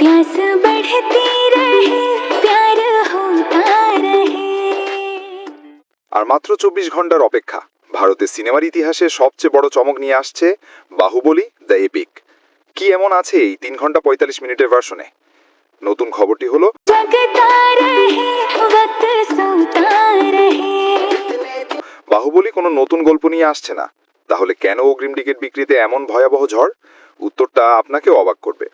प्यास बढ़ती रहे प्यार होता रहे আর মাত্র চব্বিশ ঘন্টার অপেক্ষা ভারতের সিনেমার ইতিহাসে সবচেয়ে বড় চমক নিয়ে আসছে বাহুবলী দ্য এপিক কি এমন আছে এই তিন ঘন্টা পঁয়তাল্লিশ মিনিটের ভার্সনে নতুন খবরটি হলো जगता रहे वक्त सोता रहे বাহুবলী কোনো নতুন গল্প নিয়ে আসছে না তাহলে কেন অগ্রিম টিকিট বিক্রিতে এমন ভয়াবহ ঝড় উত্তরটা আপনাকেও অবাক করবে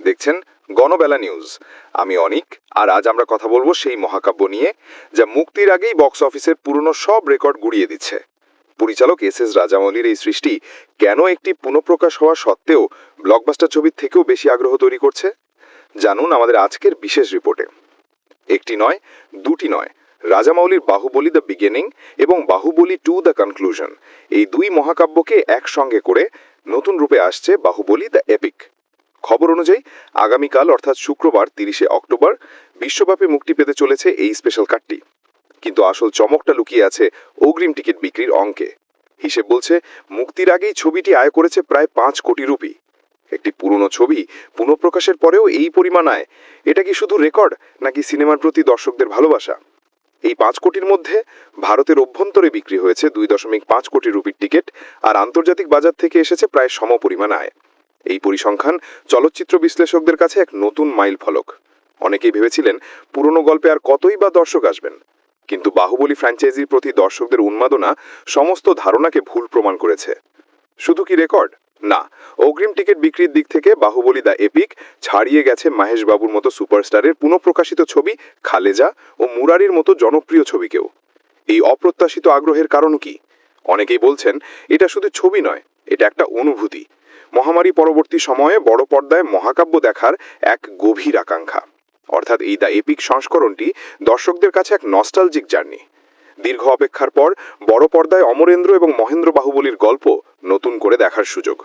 দেখছেন গণবেলা নিউজ। আমি অনিক, আর আজ আমরা কথা বলব সেই মহাকাব্য নিয়ে, যা মুক্তির আগেই বক্স অফিসের পুরনো সব রেকর্ড গুড়িয়ে দিচ্ছে। পরিচালক এস এস রাজামৌলির এই সৃষ্টি কেন একটি পুনঃপ্রকাশ হওয়া সত্ত্বেও ব্লকবাস্টার ছবির থেকেও বেশি আগ্রহ তৈরি করছে? জানুন আমাদের আজকের বিশেষ রিপোর্টে। একটি নয়, দুটি নয়, রাজামৌলির বাহুবলী দ্য বিগিনিং এবং বাহুবলী টু দ্য কনক্লুশন। এই দুই মহাকাব্যকে একসঙ্গে করে নতুন রূপে আসছে বাহুবলী দ্য এপিক। খবর অনুযায়ী, আগামীকাল, অর্থাৎ শুক্রবার, তিরিশে অক্টোবর, বিশ্বব্যাপী মুক্তি পেতে চলেছে এই স্পেশাল কাটটি কিন্তু আসল চমকটা লুকিয়ে আছে অগ্রিম টিকিট বিক্রির অঙ্কে। হিসেব বলছে, মুক্তির আগেই ছবিটি আয় করেছে প্রায় পাঁচ কোটি রুপি। একটি পুরনো ছবি পুনঃপ্রকাশের পরেও এই পরিমাণ আয়। এটা কি শুধু রেকর্ড, নাকি সিনেমার প্রতি দর্শকদের ভালোবাসা? এই পাঁচ কোটির মধ্যে ভারতের অভ্যন্তরে বিক্রি হয়েছে দুই দশমিক পাঁচ কোটি রুপির টিকিট, আর আন্তর্জাতিক বাজার থেকে এসেছে প্রায় সমপরিমাণ আয়। এই পরিসংখ্যান চলচ্চিত্র বিশ্লেষকদের কাছে এক নতুন মাইল ফলক। অনেকেই ভেবেছিলেন পুরনো গল্পে আর কতই বা দর্শক আসবেন। কিন্তু বাহুবলী ফ্র্যাঞ্চাইজির প্রতি দর্শকদের উন্মাদনা সমস্ত ধারণাকে ভুল প্রমাণ করেছে। শুধু কি রেকর্ড? না, অগ্রিম টিকিট বিক্রির দিক থেকে বাহুবলী দ্য এপিক ছাড়িয়ে গেছে মাহেশ বাবুর মতো সুপারস্টারের পুনঃপ্রকাশিত ছবি খালেজা ও মুরারির মতো জনপ্রিয় ছবিকেও। এই অপ্রত্যাশিত আগ্রহের কারণ কি? অনেকেই বলছেন, এটা শুধু ছবি নয়, এটা একটা অনুভূতি। মহামারী পরবর্তী সময়ে বড় পর্দায় মহাকাব্য দেখার এক গভীর আকাঙ্ক্ষা। অর্থাৎ এই দ্য এপিক সংস্করণটি দর্শকদের কাছে এক নস্টালজিক জার্নি দীর্ঘ অপেক্ষার পর বড় পর্দায় অমরেন্দ্র এবং মহেন্দ্র বাহুবলীর গল্প নতুন করে দেখার সুযোগ।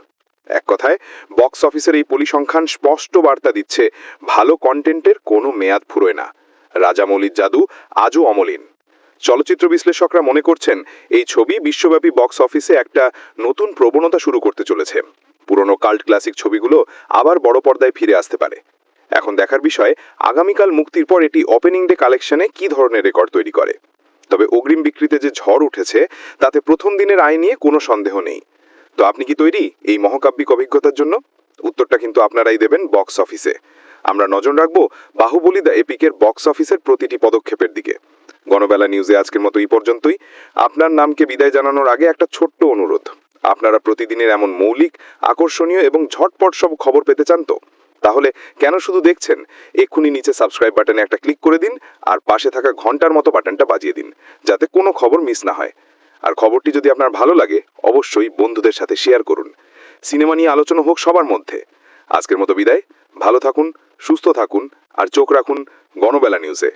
এক কথায় বক্স অফিসের এই পরিসংখ্যান স্পষ্ট বার্তা দিচ্ছে, ভালো কন্টেন্টের কোনো মেয়াদ ফুরোয় না। রাজামৌলির জাদু আজও অমলিন। চলচ্চিত্র বিশ্লেষকরা মনে করছেন, এই ছবি বিশ্বব্যাপী বক্স অফিসে একটা নতুন প্রবণতা শুরু করতে চলেছে। পুরনো কাল্ট ক্লাসিক ছবিগুলো আবার বড় পর্দায় ফিরে আসতে পারে। এখন দেখার বিষয়, আগামীকাল মুক্তির পর এটি ওপেনিং ডে কালেকশনে কি ধরনের রেকর্ড তৈরি করে? তবে অগ্রিম বিক্রিতে যে ঝড় উঠেছে, তাতে প্রথম দিনের আয় নিয়ে কোনো সন্দেহ নেই। তো আপনি কি তৈরি এই মহাকাব্যিক অভিজ্ঞতার জন্য? উত্তরটা কিন্তু আপনারাই দেবেন বক্স অফিসে আমরা নজর রাখব বাহুবলী দ্য এপিকের বক্স অফিসের প্রতিটি পদক্ষেপের দিকে। গণবেলা নিউজে আজকের মতো এই পর্যন্তই। আপনার নামকে বিদায় জানানোর আগে একটা ছোট্ট অনুরোধ। আপনারা প্রতিদিনের এমন মৌলিক, আকর্ষণীয় এবং ঝটপট সব খবর পেতে চান তো? তাহলে কেন শুধু দেখছেন? এক্ষুনি নিচে সাবস্ক্রাইব বাটনে একটা ক্লিক করে দিন আর পাশে থাকা ঘণ্টার মতো বাটনটা বাজিয়ে দিন, যাতে কোনো খবর মিস না হয়। আর খবরটি যদি আপনার ভালো লাগে, অবশ্যই বন্ধুদের সাথে শেয়ার করুন। সিনেমা নিয়ে আলোচনা হোক সবার মধ্যে। আজকের মতো বিদায়। ভালো থাকুন, সুস্থ থাকুন আর চোখ রাখুন গণবেলা নিউজে।